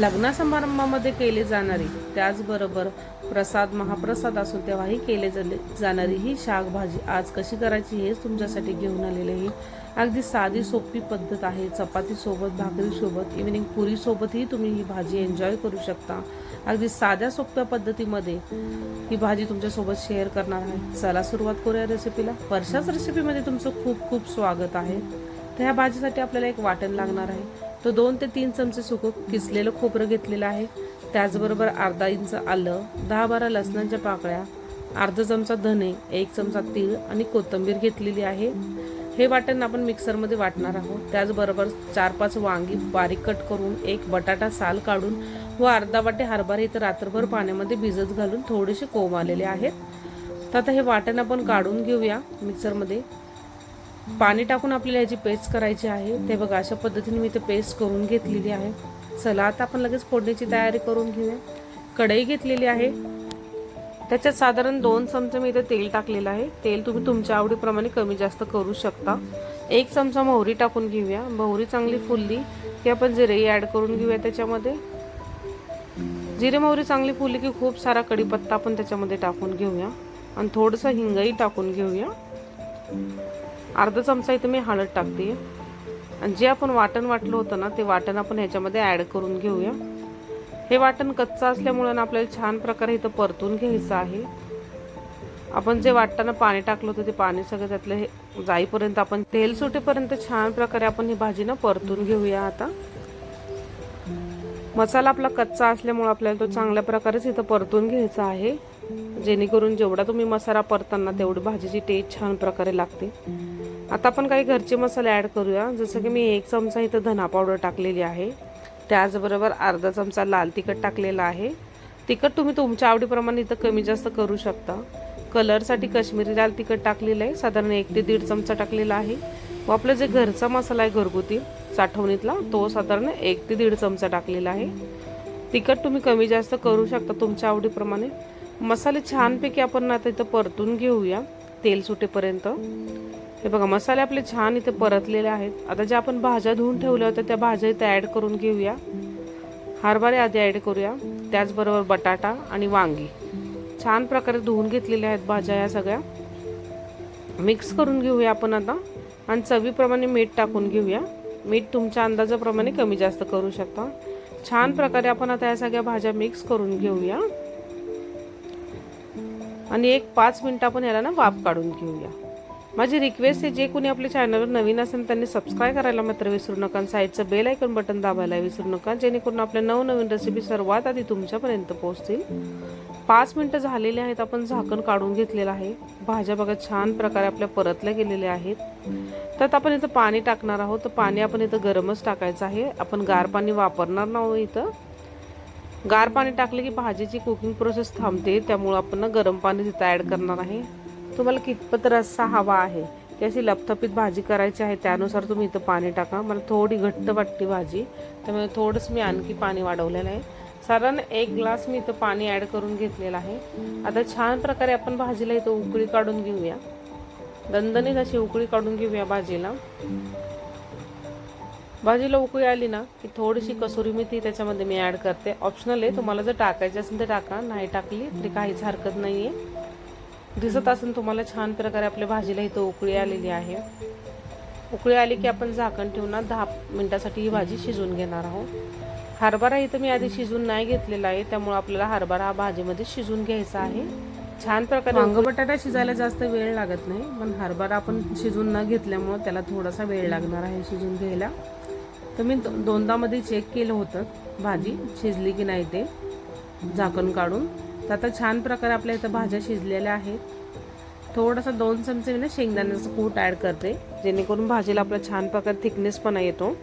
लग्न समारंभामध्ये केली जाणारी त्याचबरोबर प्रसाद महाप्रसाद असून तेव्हाही केले जाले जाणारी ही शाकभाजी आज कशी करायची हेच तुमच्यासाठी घेऊन आलेले आहे. अगदी साधी सोपी पद्धत आहे. चपातीसोबत भाकरीसोबत इव्हनिंग पुरीसोबतही तुम्ही ही भाजी एन्जॉय करू शकता. अगदी साध्या सोप्या पद्धतीमध्ये ही भाजी तुमच्यासोबत शेअर करणार आहे. चला सुरुवात करूया रेसिपीला वर्षाच रेसिपीमध्ये तुमचं खूप खूप स्वागत आहे. तर ह्या भाजीसाठी आपल्याला एक वाटण लागणार आहे. तो दोन ते तीन चमचे सुकं किसलेलं खोबरं घेतलेलं आहे. त्याचबरोबर अर्धा इंच आलं दहा बारा लसणाच्या पाकळ्या अर्धा चमचा धने एक चमचा तीळ आणि कोथिंबीर घेतलेली आहे. हे वाटण आपण मिक्सरमध्ये वाटणार आहोत. त्याचबरोबर चार पाच वांगी बारीक कट करून एक बटाटा साल काढून व अर्धा वाटे हरभरे इथं रात्रभर पाण्यामध्ये भिजत घालून थोडेसे कोंब आलेले आहेत. तर आता हे वाटण आपण काढून घेऊया मिक्सरमध्ये. पाणी टाकून आपल्याला याची पेस्ट करायची आहे. ते बघा अशा पद्धतीने मी ते पेस्ट करून घेतलेली आहे. चला आता आपण लगेच फोडणीची तयारी करून घेऊया. कढई घेतलेली आहे. त्याच्यात साधारण दोन चमचे मी इथे तेल टाकलेलं आहे. तेल तुम्ही तुमच्या आवडीप्रमाणे कमी जास्त करू शकता. एक चमचा मोहरी टाकून घेऊया. मोहरी चांगली फुलली की आपण जिरेही ॲड करून घेऊया त्याच्यामध्ये. जिरे मोहरी चांगली फुलली की खूप सारा कढीपत्ता आपण त्याच्यामध्ये टाकून घेऊया. आणि थोडंसं हिंगही टाकून घेऊया. अर्धा चमचा इथं मी हळद टाकते. आणि जे आपण वाटण वाटलं होतं ना ते वाटण आपण ह्याच्यामध्ये ॲड करून घेऊया. हे वाटण कच्चं असल्यामुळं ना आपल्याला छान प्रकारे इथं परतून घ्यायचं आहे. आपण जे वाटताना पाणी टाकलं होतं ते पाणी सगळं त्यातलं हे जाईपर्यंत आपण तेल सुटेपर्यंत छान प्रकारे आपण ही भाजी ना परतून घेऊया आता. मसाला आपला कच्चा असल्यामुळे आपल्याला तो चांगल्या प्रकारेच इथं परतून घ्यायचा आहे. जेणेकरून जेवढा तुम्ही मसाला परताना तेवढी भाजीची टेस्ट छान प्रकारे लागते. आता आपण काही घरचे मसाले ॲड करूया. जसं की मी एक चमचा इथं धना पावडर टाकलेली आहे. त्याचबरोबर अर्धा चमचा लाल तिखट टाकलेला आहे. तिखट तुम्ही तुमच्या आवडीप्रमाणे इथं कमी जास्त करू शकता. कलरसाठी काश्मीरी लाल तिखट टाकलेलं आहे. साधारण एक ते दीड चमचा टाकलेला आहे. व आपलं जे घरचा मसाला आहे घरगुती साठवणीतला तो साधारण एक ते दीड चमचा टाकलेला आहे. तिखट तुम्ही कमी जास्त करू शकता तुमच्या आवडीप्रमाणे. मसाले छानपैकी आपण आता इथं परतून घेऊया तेल सुटेपर्यंत. हे बघा मसाले आपले छान इथे परतलेले आहेत. आता ज्या आपण भाज्या धुवून ठेवल्या होत्या त्या भाज्या इथे ॲड करून घेऊया. हरभरे आधी ॲड करूया. त्याचबरोबर बटाटा आणि वांगी. छान प्रकारे धुवून घेतलेल्या आहेत भाज्या या सगळ्या. मिक्स करून घेऊया आपण आता. आणि चवीप्रमाणे मीठ टाकून घेऊया. मीठ तुमच्या अंदाजाप्रमाणे कमी जास्त करू शकता. छान प्रकारे आपण आता या सगळ्या भाज्या मिक्स करून घेऊया. आणि एक पाच मिनटं आपण याला ना वाफ काढून घेऊया. माझी रिक्वेस्ट आहे जे कोणी आपल्या चॅनलवर नवीन असेल त्यांनी सबस्क्राईब करायला मात्र विसरू नका आणि साईडचं बेल ऐकून बटन दाबायला विसरू नका जेणेकरून आपल्या नवनवीन रेसिपी सर्वात आधी तुमच्यापर्यंत पोहोचतील. पाच मिनटं झालेले आहेत आपण झाकण काढून घेतलेलं आहे. भाज्या बघा छान प्रकारे आपल्या परतल्या गेलेल्या आहेत. त्यात आपण इथं पाणी टाकणार आहोत. तर पाणी आपण इथं गरमच टाकायचं आहे. आपण गार पाणी वापरणार नाही इथं. गार पाणी टाकले की भाजीची कुकिंग प्रोसेस थांबते. त्यामुळं आपण गरम पाणी तिथं ॲड करणार आहे. तुम्हाला कितपत रस्सा हवा आहे की अशी लपथपीत भाजी करायची आहे त्यानुसार तुम्ही इथं पाणी टाका. मला थोडी घट्ट वाटते भाजी त्यामुळे थोडंसं मी आणखी पाणी वाढवलेलं आहे. साधारण एक ग्लास मी इथं पाणी ॲड करून घेतलेलं आहे. आता छान प्रकारे आपण भाजीला इथं उकळी काढून घेऊया. दणदणीत अशी उकळी काढून घेऊया भाजीला. भाजीला उकळी आली ना की थोडीशी कसुरी मेथी त्याच्यामध्ये मी ॲड करते. ऑप्शनल आहे तुम्हाला जर टाकायची असेल तर टाका. नाही टाकली तरी काहीच हरकत नाही आहे दिसत असेल तुम्हाला छान प्रकारे आपल्या भाजीला इथं उकळी आलेली आहे. उकळी आली की आपण झाकण ठेवून ना दहा मिनिटासाठी ही भाजी शिजवून घेणार आहोत. हरभरा इथं मी आधी शिजून नाही घेतलेला आहे त्यामुळे आपल्याला हरभरा हा भाजीमध्ये शिजून घ्यायचा आहे. छान प्रकारे वांग बटाटा शिजायला जास्त वेळ लागत नाही पण हरभरा आपण शिजून न घेतल्यामुळं त्याला थोडासा वेळ लागणार आहे शिजून घ्यायला. तर मी दोनदामध्ये चेक केलं होतं भाजी शिजली की नाही ते झाकण काढून. तर आता छान प्रकारे आपल्या इथं भाज्या शिजलेल्या आहेत. थोडासा दोन चमचे मी ना शेंगदाण्याचं कूट ॲड करते जेणेकरून भाजीला आपला छान प्रकारे थिकनेसपणा येतो.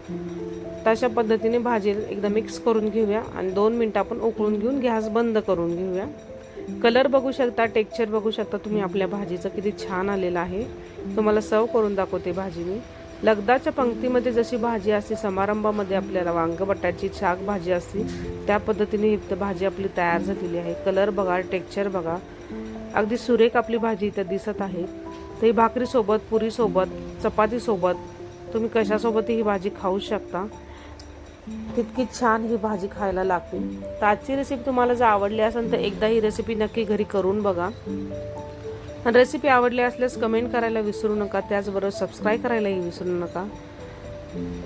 तशा पद्धतीने भाजी एकदा मिक्स करून घेऊया आणि दोन मिनटं आपण उकळून घेऊन गॅस बंद करून घेऊया. कलर बघू शकता टेक्स्चर बघू शकता तुम्ही आपल्या भाजीचं किती छान आलेलं आहे. तुम्हाला सर्व करून दाखवते भाजी मी. लगदाच्या पंक्तीमध्ये जशी भाजी असते समारंभामध्ये आपल्याला वांग बटाची शाक भाजी असते त्या पद्धतीने इथं भाजी आपली तयार झालेली आहे. कलर बघा टेक्स्चर बघा. अगदी सुरेख आपली भाजी इथं दिसत आहे. तर ही भाकरीसोबत पुरीसोबत चपातीसोबत तुम्ही कशासोबतही ही भाजी खाऊ शकता. तितकी छान ही भाजी खायला लागते. तर आजची रेसिपी तुम्हाला जर आवडली असेल तर एकदा ही रेसिपी नक्की घरी करून बघा. रेसिपी आवडली असल्यास कमेंट करायला विसरू नका. त्याचबरोबर सबस्क्राईब करायलाही विसरू नका.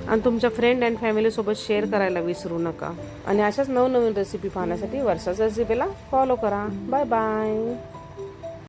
आणि तुमच्या फ्रेंड अँड फॅमिलीसोबत शेअर करायला विसरू नका. आणि अशाच नवनवीन रेसिपी पाहण्यासाठी वर्षाच्या रेसिपीला फॉलो करा. Bye bye